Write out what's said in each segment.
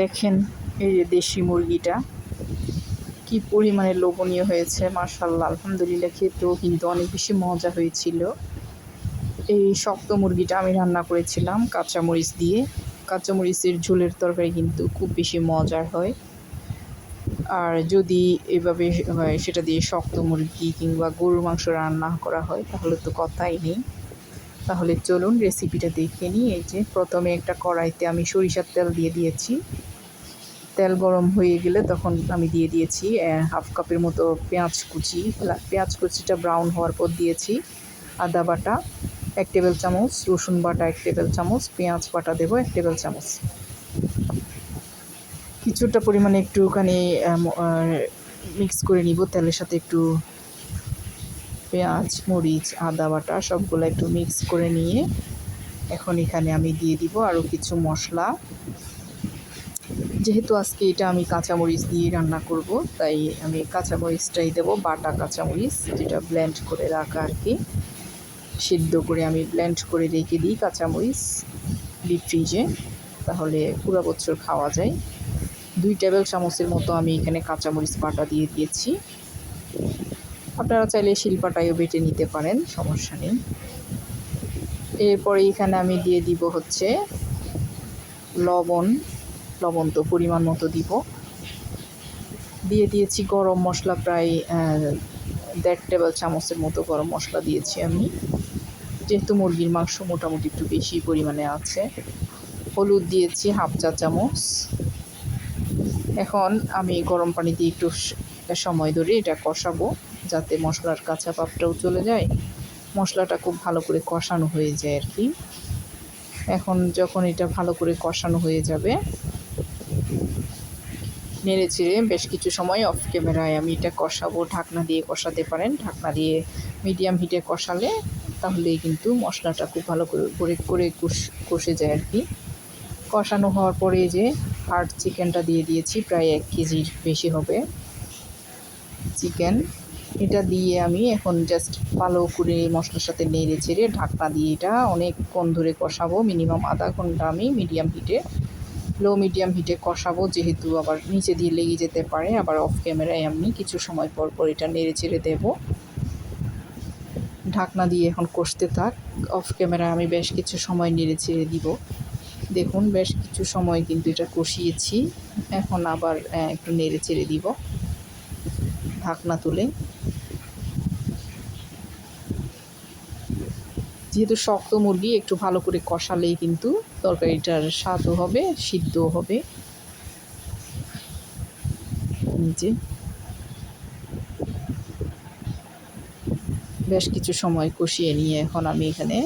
দেখেন এই যে দেশি মুরগিটা। কি পরিমাণে লোভনীয় হয়েছে মার্শাল্লাহ আলহামদুলিল্লাহ, খেতেও কিন্তু অনেক বেশি মজা হয়েছিল। এই শক্ত মুরগিটা আমি রান্না করেছিলাম কাঁচামরিচ দিয়ে। কাঁচামরিচের ঝোলের তরকারি কিন্তু খুব বেশি মজার হয়। আর যদি এভাবে সেটা দিয়ে শক্ত মুরগি কিংবা গরুর মাংস রান্না করা হয়, তাহলে তো কথাই নেই। তাহলে চলুন রেসিপিটা দেখে নিই। এই যে প্রথমে একটা কড়াইতে আমি সরিষার তেল দিয়ে দিয়েছি। তেল গরম হয়ে গেলে তখন আমি দিয়ে দিয়েছি হাফ কাপের মতো পেঁয়াজ কুচি। পেঁয়াজ কুচিটা ব্রাউন হওয়ার পর দিয়েছি আদা বাটা, এক টেবিল চামচ, রসুন বাটা এক টেবিল চামচ, পেঁয়াজ বাটা দেবো এক টেবিল চামচ। কিছুটা পরিমাণে একটুখানি মিক্স করে নিব, তেলের সাথে একটু পেঁয়াজ, মরিচ, আদা বাটা সবগুলো একটু মিক্স করে নিয়ে এখন এখানে আমি দিয়ে দিব আরও কিছু মশলা। যেহেতু আজকে এটা আমি কাঁচামরিচ দিয়ে রান্না করব, তাই আমি কাঁচামরিচটাই দেবো, বাটা কাঁচামরিচ যেটা ব্লেন্ড করে রাখা আর কি। সিদ্ধ করে আমি ব্লেন্ড করে রেখে দিই কাঁচামরিচ ডিপ ফ্রিজে তাহলে পুরো বছর খাওয়া যায়। দুই টেবিল চামচের মতো আমি এখানে কাঁচামরিচ বাটা দিয়ে দিয়েছি। আপনারা চাইলে শিল্পাটাইও বেটে নিতে পারেন, সমস্যা নেই। এরপরে এখানে আমি দিয়ে দিব হচ্ছে লবণ। লবণ তো পরিমাণ মতো দিব। দিয়ে দিয়েছি গরম মশলা প্রায় দেড় টেবিল চামচের মতো গরম মশলা দিয়েছি আমি। যেহেতু মুরগির মাংস মোটামুটি একটু বেশি পরিমাণে আছে। হলুদ দিয়েছি হাফ চা চামচ। এখন আমি গরম পানি দিয়ে একটু সময় ধরে এটা কষাবো যাতে মশলার কাঁচা পাপটাও চলে যায়। মশলাটা খুব ভালো করে কষানো হয়ে যায় আর কি। এখন যখন এটা ভালো করে কষানো হয়ে যাবে, নেড়ে চেড়ে বেশ কিছু সময় অফ ক্যামেরায় আমি এটা কষাবো। ঢাকনা দিয়ে কষাতে পারেন। ঢাকনা দিয়ে মিডিয়াম হিটে কষালে তাহলেই কিন্তু মশলাটা খুব ভালো করে করে করে কষে যায় আর কি। কষানো হওয়ার পরে যে হার্ড চিকেনটা দিয়ে দিয়েছি, প্রায় এক কেজির বেশি হবে। চিকেন এটা দিয়ে আমি এখন জাস্ট ভালো করে মশলার সাথে নেড়ে চেড়ে ঢাকনা দিয়ে এটা অনেকক্ষণ ধরে কষাবো। মিনিমাম আধা ঘণ্টা আমি মিডিয়াম হিটে লো মিডিয়াম হিটে কষাবো। যেহেতু আবার নিচে দিয়ে লেগে যেতে পারে, আবার অফ ক্যামেরায় আমি কিছু সময় পর পর এটা নেড়ে চেড়ে দেবো। ঢাকনা দিয়ে এখন কষতে থাক। অফ ক্যামেরায় আমি বেশ কিছু সময় নেড়ে চেড়ে দিব। দেখুন, বেশ কিছু সময় কিন্তু এটা কষিয়েছি। এখন আবার একটু নেড়ে চেড়ে দিব। ঢাকনা তুলে। যেহেতু শক্ত মুরগি, একটু ভালো করে কষালেই কিন্তু তরকারিটার স্বাদও হবে, সিদ্ধও হবে। নিচে। বেশ কিছু সময় কষিয়ে নিয়ে এখন আমি এখানে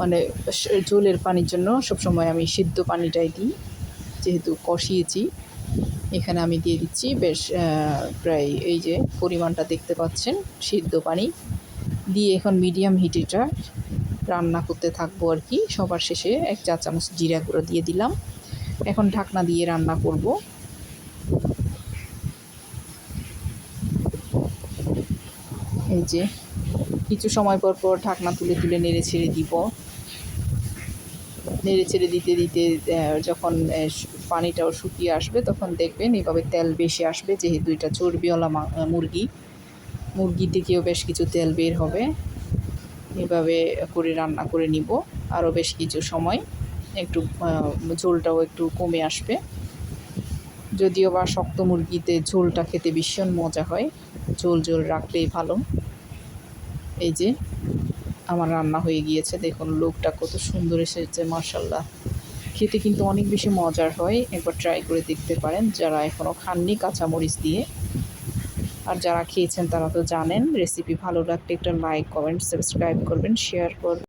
মানে ঝোলের পানির জন্য সবসময় আমি সিদ্ধ পানিটাই দিই, যেহেতু কষিয়েছি। এখানে আমি দিয়ে দিচ্ছি। বেশ প্রায় এই যে পরিমাণটা দেখতে পাচ্ছেন, সিদ্ধ পানি। দিয়ে এখন মিডিয়াম হিটেটা রান্না করতে থাকব আর কি। সবার শেষে এক চা চামচ জিরা গুঁড়ো দিয়ে দিলাম। এখন ঢাকনা দিয়ে রান্না করব। এই যে, কিছু সময় পর পর ঢাকনা তুলে তুলে নেড়ে ছেড়ে দিব। নেড়ে ছেড়ে দিতে দিতে যখন পানিটাও শুকিয়ে আসবে, তখন দেখবেন এভাবে তেল বেশি আসবে, যেহেতু এটা চর্বিওয়ালা মুরগি। মুরগি থেকেও বেশ কিছু তেল বের হবে। এভাবে করে রান্না করে নিব। আরও বেশ কিছু সময় একটু ঝোলটাও একটু কমে আসবে। যদিও বা শক্ত মুরগিতে ঝোলটা খেতে ভীষণ মজা হয়, ঝোল ঝোল রাখলেই ভালো। এই যে আমার রান্না হয়ে গিয়েছে। দেখুন, লোকটা কত সুন্দর এসেছে মার্শাল্লাহ খেতে কিন্তু অনেক বেশি মজার হয়। একবার ট্রাই করে দেখতে পারেন। যারা এখনও খাননি কাঁচামরিচ দিয়ে। আর যারা খেয়েছেন তারা তো জানেন রেসিপি ভালো লাগলে একটা লাইক কমেন্ট সাবস্ক্রাইব করবেন শেয়ার করবেন।